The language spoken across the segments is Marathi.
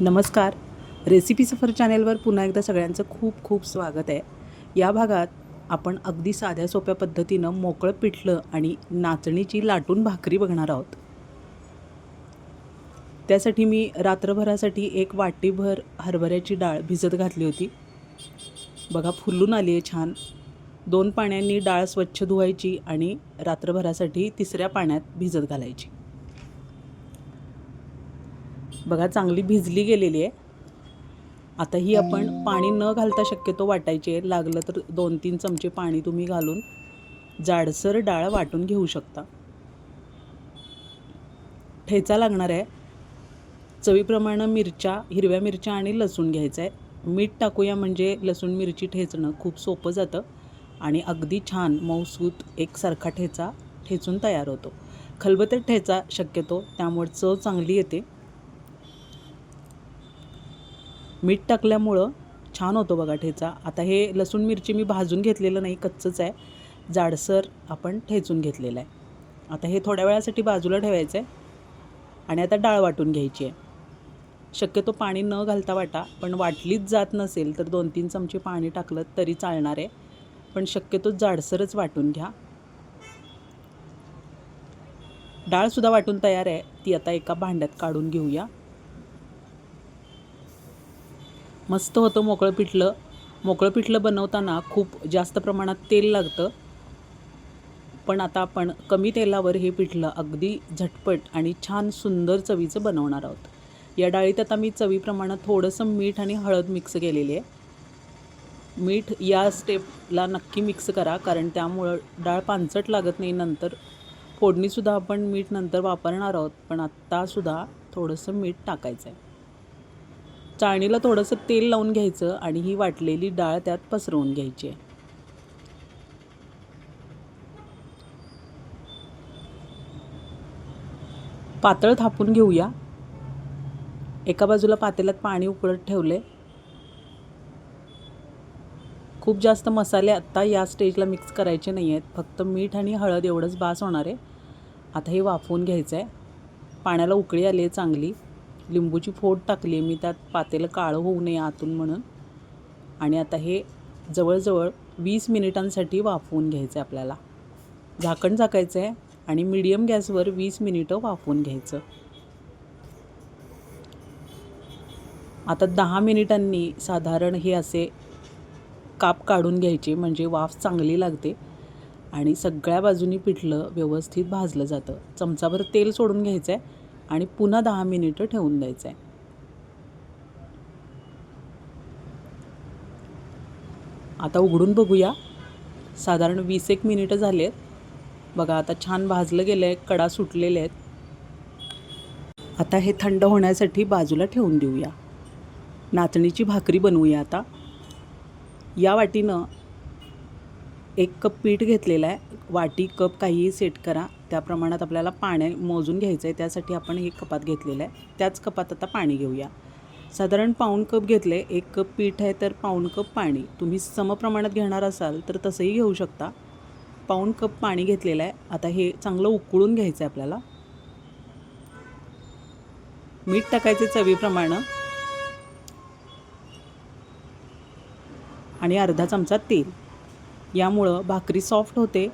नमस्कार. रेसिपी सफर चॅनेलवर पुन्हा एकदा सगळ्यांचं खूप खूप स्वागत आहे. या भागात आपण अगदी साध्या सोप्या पद्धतीनं मोकळं पिठलं आणि नाचणीची लाटून भाकरी बघणार आहोत. त्यासाठी मी रात्रभरासाठी एक वाटीभर हरभऱ्याची डाळ भिजत घातली होती. बघा फुलून आली आहे छान. दोन पाण्यांनी डाळ स्वच्छ धुवायची आणि रात्रभरासाठी तिसऱ्या पाण्यात भिजत घालायची. बघा चांगली भिजली गेलेली आहे. आता ही आपण पाणी न घालता शक्यतो वाटायची आहे. लागलं तर दोन तीन चमचे पाणी तुम्ही घालून जाडसर डाळ वाटून घेऊ शकता. ठेचा लागणार आहे. चवीप्रमाणे मिरच्या हिरव्या मिरच्या आणि लसूण घ्यायचं आहे. मीठ टाकूया म्हणजे लसूण मिरची ठेचणं खूप सोपं जातं आणि अगदी छान मऊसूत एकसारखा ठेचा ठेचून तयार होतो. खलबत्यात ठेचा शक्यतो त्यामुळे चव चांगली येते. मीठ टाकल्यामुळं छान होतो बघा ठेचा. आता हे लसूण मिरची मी भाजून घेतलेलं नाही कच्चंच आहे. जाडसर आपण ठेचून घेतलेलं आहे. आता हे थोड्या वेळासाठी बाजूला ठेवायचं आहे आणि आता डाळ वाटून घ्यायची आहे. शक्यतो पाणी न घालता वाटा पण वाटलीच जात नसेल तर दोन तीन चमचे पाणी टाकलं तरी चालणार आहे. पण शक्यतो जाडसरच वाटून घ्या. डाळसुद्धा वाटून तयार आहे. ती आता एका भांड्यात काढून घेऊया. मस्त होतं मोकळं पिठलं. मोकळं पिठलं बनवताना खूप जास्त प्रमाणात तेल लागतं. पण आता आपण कमी तेलावर हे पिठलं अगदी झटपट आणि छान सुंदर चवीचं बनवणार आहोत. या डाळीत आता मी चवीप्रमाणे थोडंसं मीठ आणि हळद मिक्स केलेली आहे. मीठ या स्टेपला नक्की मिक्स करा कारण त्यामुळं डाळ पानसट लागत नाही नंतर. फोडणीसुद्धा आपण मीठ नंतर वापरणार आहोत पण आत्तासुद्धा थोडंसं मीठ टाकायचं आहे चाळणीला थोडंसं तेल लावून घ्यायचं आणि ही वाटलेली डाळ त्यात पसरवून घ्यायची आहे. पातळ थापून घेऊया. एका बाजूला पातेल्यात पाणी उकळत ठेवले खूप जास्त मसाले आत्ता या स्टेजला मिक्स करायचे नाही आहेत फक्त मीठ आणि हळद एवढंच बास होणार आहे. आता हे वाफवून घ्यायचं आहे पाण्याला उकळी आली आहे चांगली. लिंबूची फोड टाकली आहे मी त्यात पातेलं काळं होऊ नये आतून म्हणून. आणि आता हे जवळजवळ वीस मिनिटांसाठी वाफवून घ्यायचं आहे आपल्याला. झाकण झाकायचं आहे आणि मिडियम गॅसवर वीस मिनिटं वाफवून घ्यायचं. आता दहा मिनिटांनी साधारण हे असे काप काढून घ्यायचे म्हणजे वाफ चांगली लागते आणि सगळ्या बाजूनी पिठलं व्यवस्थित भाजलं जातं. चमचाभर तेल सोडून घ्यायचं आहे आणि पुन्हा दहा मिनिटं ठेवून द्यायचं आहे आता उघडून बघूया. साधारण वीस एक मिनिटं झाले आहेत बघा आता छान भाजलं गेलं आहे कडा सुटलेले आहेत. आता हे थंड होण्यासाठी बाजूला ठेवून देऊया. नाचणीची भाकरी बनवूया आता. या वाटीनं एक कप पीठ घेतलेलं आहे. वाटी कप काहीही सेट करा. त्या प्रमाणात आपल्याला पाण्या मोजून घ्यायचं आहे. त्यासाठी आपण एक कपात घेतलेलं आहे. त्याच कपात आता पाणी घेऊया. साधारण पाऊण कप घेतले. एक कप पीठ आहे तर पाऊण कप पाणी. तुम्ही समप्रमाणात घेणार असाल तर तसंही घेऊ शकता. पाऊण कप पाणी घेतलेलं आहे. आता हे चांगलं उकळून घ्यायचं आहे आपल्याला. मीठ टाकायचे चवीप्रमाणे. आणि अर्धा चमचा तेल. यामुळं भाकरी सॉफ्ट होते.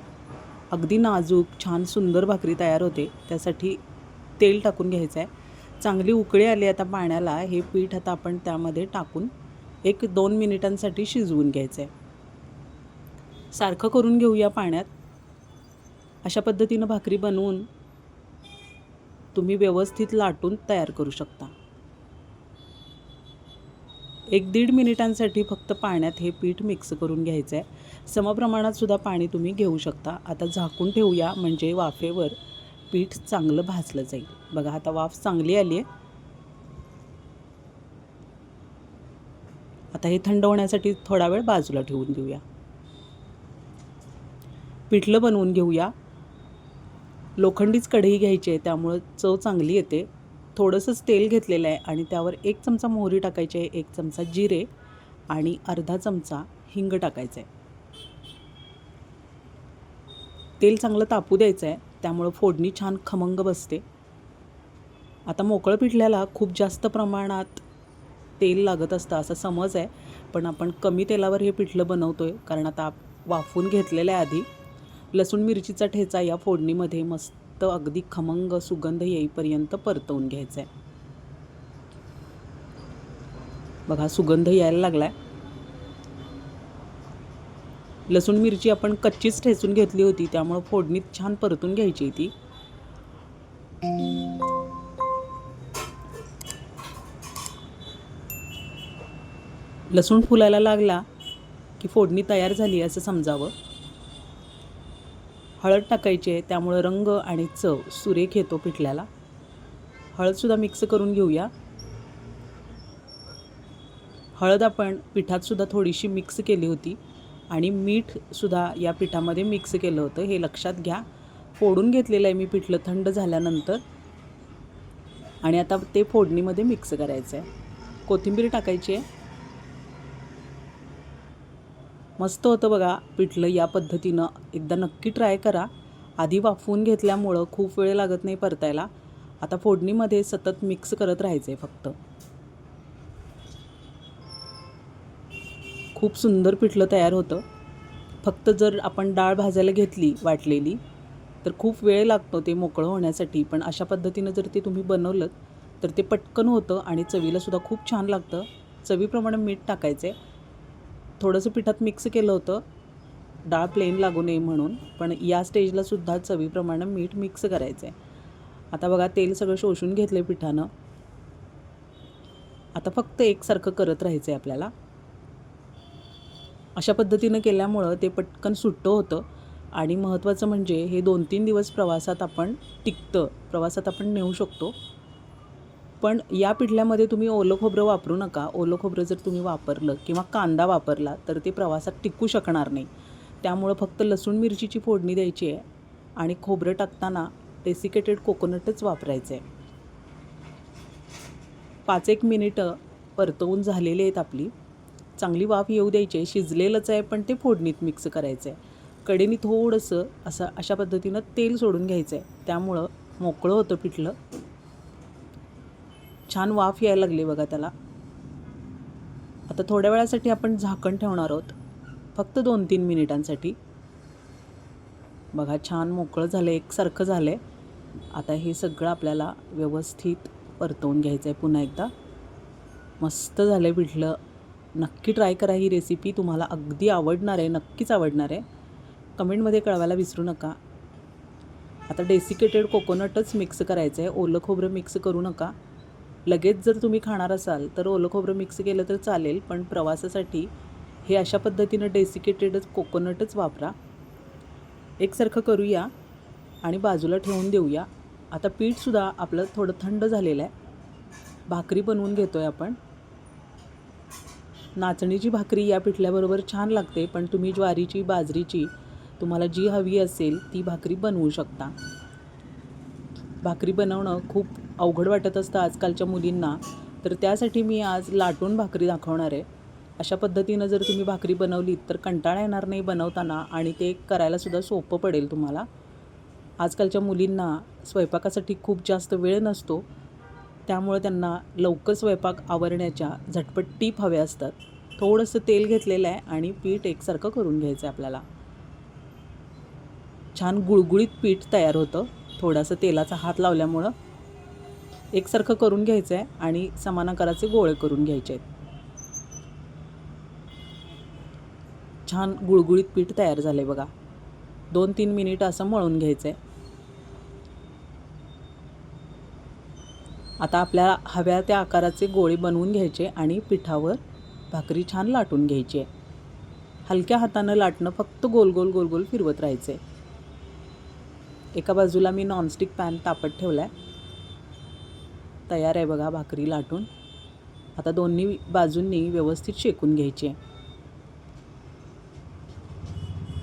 अगदी नाजूक छान सुंदर भाकरी तयार होते. त्यासाठी तेल टाकून घ्यायचं आहे चांगली उकळी आली आता पाण्याला हे पीठ आता आपण त्यामध्ये टाकून एक दोन मिनिटांसाठी शिजवून घ्यायचं आहे सारखं करून घेऊया पाण्यात. अशा पद्धतीनं भाकरी बनवून तुम्ही व्यवस्थित लाटून तयार करू शकता. एक दीड मिनिटांसाठी फक्त पाण्यात हे पीठ मिक्स करून घ्यायचं आहे समप्रमाणात सुद्धा पाणी तुम्ही घेऊ शकता. आता झाकून ठेवूया म्हणजे वाफेवर पीठ चांगलं भाजलं जाईल. बघा आता वाफ चांगली आली आहे. आता हे थंड होण्यासाठी थोडा वेळ बाजूला ठेवून देऊया. पिठलं बनवून घेऊया. लोखंडीच कढई घ्यायची आहे त्यामुळं चव चांगली येते. थोडंसंच तेल घेतलेलं आहे आणि त्यावर एक चमचा मोहरी टाकायची आहे एक चमचा जिरे आणि अर्धा चमचा हिंग टाकायचं आहे. तेल चांगलं तापू द्यायचं आहे त्यामुळं फोडणी छान खमंग बसते. आता मोकळं पिठल्याला खूप जास्त प्रमाणात तेल लागत असतं असा समज आहे पण आपण कमी तेलावर हे पिठलं बनवतो आहे कारण आता वाफवून घेतलेलं आहे आधी. लसूण मिरचीचा ठेचा या फोडणीमध्ये मस्त अगदी खमंग सुगंध येईपर्यंत परतवून घ्यायचा आहे बघा सुगंध यायला लागला आहे लसूण मिरची आपण कच्चीच ठेचून घेतली होती त्यामुळं फोडणीत छान परतून घ्यायची ती. लसूण फुलायला लागला की फोडणी तयार झाली असं समजावं. हळद टाकायची आहे त्यामुळं रंग आणि चव सुरेख येतो पिठल्याला. हळदसुद्धा मिक्स करून घेऊया. हळद आपण पिठातसुद्धा थोडीशी मिक्स केली होती आणि मीठसुद्धा या पिठामध्ये मिक्स केलं होतं. हे लक्षात घ्या. फोडून घेतलेलं आहे मी पिठलं थंड झाल्यानंतर. आणि आता ते फोडणीमध्ये मिक्स करायचं आहे कोथिंबीर टाकायची आहे. मस्त होतं बघा पिठलं या पद्धतीनं एकदा नक्की ट्राय करा. आधी वाफवून घेतल्यामुळं खूप वेळ लागत नाही परतायला. आता फोडणीमध्ये सतत मिक्स करत राहायचं आहे फक्त. खूप सुंदर पिठलं तयार होतं. फक्त जर आपण डाळ भाजायला घेतली वाटलेली तर खूप वेळ लागतो ते मोकळं होण्यासाठी. पण अशा पद्धतीनं जर ते तुम्ही बनवलं तर ते पटकन होतं आणि चवीलासुद्धा खूप छान लागतं. चवीप्रमाणे मीठ टाकायचं आहे थोडंसं पिठात मिक्स केलं होतं. डाळ प्लेन लागू नये म्हणून पण या स्टेजला सुद्धा चवीप्रमाणे मीठ मिक्स करायचं आहे आता बघा तेल सगळं शोषून घेतलं आहे पिठानं. आता फक्त एकसारखं करत राहायचं आहे आपल्याला. अशा पद्धतीनं केल्यामुळं ते पटकन सुट्टं होतं. आणि महत्त्वाचं म्हणजे हे दोन तीन दिवस प्रवासात आपण टिकतं. प्रवासात आपण नेऊ शकतो. पण या पिठल्यामध्ये तुम्ही ओलं खोबरं वापरू नका. ओलं खोबरं जर तुम्ही वापरलं किंवा कांदा वापरला तर ते प्रवासात टिकू शकणार नाही. त्यामुळं फक्त लसूण मिरचीची फोडणी द्यायची आहे आणि खोबरं टाकताना डेसिकेटेड कोकोनटच वापरायचं आहे पाच एक मिनिटं परतवून झालेली आहेत आपली. चांगली वाफ येऊ द्यायची आहे. शिजलेलंच आहे पण ते फोडणीत मिक्स करायचं आहे कडेनी थोडंसं असं अशा पद्धतीनं तेल सोडून घ्यायचं आहे त्यामुळं मोकळं होतं पिठलं. छान वाफ यायला लागली बघा त्याला. आता थोड्या वेळासाठी आपण झाकण ठेवणार आहोत. फक्त दोन तीन मिनिटांसाठी. बघा छान मोकळं झालं एकसारखं झालं आहे आता हे सगळं आपल्याला व्यवस्थित परतवून घ्यायचं आहे पुन्हा एकदा. मस्त झालं आहे पिठलं. नक्की ट्राय करा ही रेसिपी तुम्हाला अगदी आवडणार आहे नक्कीच आवडणार आहे. कमेंटमध्ये कळवायला विसरू नका. आता डेसिकेटेड कोकोनटच मिक्स करायचं आहे ओलं खोबरं मिक्स करू नका. लगेच जर तुम्ही खाणार असाल तर ओलं खोबरं मिक्स केलं तर चालेल पण प्रवासासाठी हे अशा पद्धतीनं डेसिकेटेडच कोकोनटच वापरा. एकसारखं करूया आणि बाजूला ठेवून देऊया. आता पीठसुद्धा आपलं थोडं थंड झालेलं आहे. भाकरी बनवून घेतो आहे आपण. नाचणीची भाकरी या पिठल्याबरोबर छान लागते पण तुम्ही ज्वारीची बाजरीची तुम्हाला जी हवी असेल ती भाकरी बनवू शकता. भाकरी बनवणं खूप अवघड वाटत असतं आजकालच्या मुलींना. तर त्यासाठी मी आज लाटून भाकरी दाखवणार आहे. अशा पद्धतीनं जर तुम्ही भाकरी बनवलीत तर कंटाळा येणार नाही बनवताना आणि ते करायलासुद्धा सोपं पडेल तुम्हाला. आजकालच्या मुलींना स्वयंपाकासाठी खूप जास्त वेळ नसतो. त्यामुळे त्यांना लवकर स्वयंपाक आवरण्याच्या झटपट टीप हव्या असतात. थोडंसं तेल घेतलेलं आहे आणि पीठ एकसारखं करून घ्यायचं आहे आपल्याला. छान गुळगुळीत पीठ तयार होतं. थोडासा तेलाचा हात लावल्यामुळं एकसारखं करून घ्यायचं आहे आणि समान आकाराचे गोळे करून घ्यायचे आहेत. छान गुळगुळीत पीठ तयार झाले बघा. दोन तीन मिनिट असं मळून घ्यायचं आहे आता आपल्याला हव्या त्या आकाराचे गोळे बनवून घ्यायचे आणि पिठावर भाकरी छान लाटून घ्यायची आहे. हलक्या हातानं लाटणं फक्त गोल गोल गोल गोल फिरवत राहायचं आहे एका बाजूला मी नॉनस्टिक पॅन तापत ठेवला आहे तयार आहे बघा भाकरी लाटून. आता दोन्ही बाजूंनी व्यवस्थित शेकून घ्यायची आहे.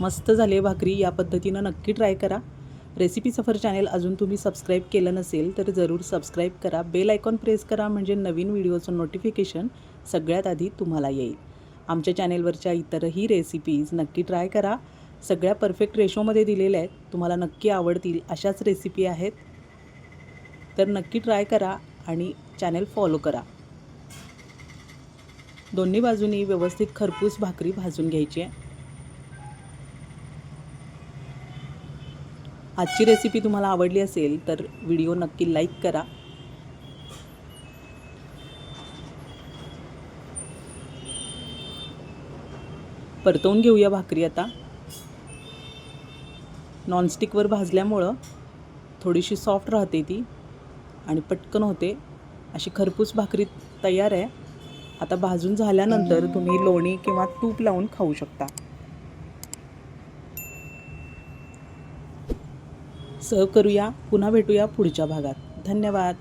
मस्त झाली आहे भाकरी या पद्धतीनं नक्की ट्राय करा. रेसिपी सफर चॅनेल अजून तुम्ही सबस्क्राईब केलं नसेल तर जरूर सबस्क्राईब करा. बेल आयकॉन प्रेस करा म्हणजे नवीन व्हिडिओचं नोटिफिकेशन सगळ्यात आधी तुम्हाला येईल. आमच्या चॅनेलवरच्या इतरही रेसिपीज नक्की ट्राय करा. सगळ्या परफेक्ट रेशोमध्ये दिलेल्या आहेत. तुम्हाला नक्की आवडतील अशाच रेसिपी आहेत. तर नक्की ट्राय करा आणि चॅनल फॉलो करा. दोन्ही बाजूनी व्यवस्थित खरपूस भाकरी भाजून घ्यायची आहे. आजची रेसिपी तुम्हाला आवडली असेल तर व्हिडिओ नक्की लाईक करा. परतवून घेऊया भाकरी आता. नॉनस्टिकवर भाजल्यामुळं थोडीशी सॉफ्ट राहते ती आणि पटकन होते. अशी खरपूस भाकरी तयार आहे. आता भाजून झाल्यानंतर तुम्ही लोणी किंवा तूप लावून खाऊ शकता. सर्व करूया पुन्हा भेटूया पुढच्या भागात. धन्यवाद.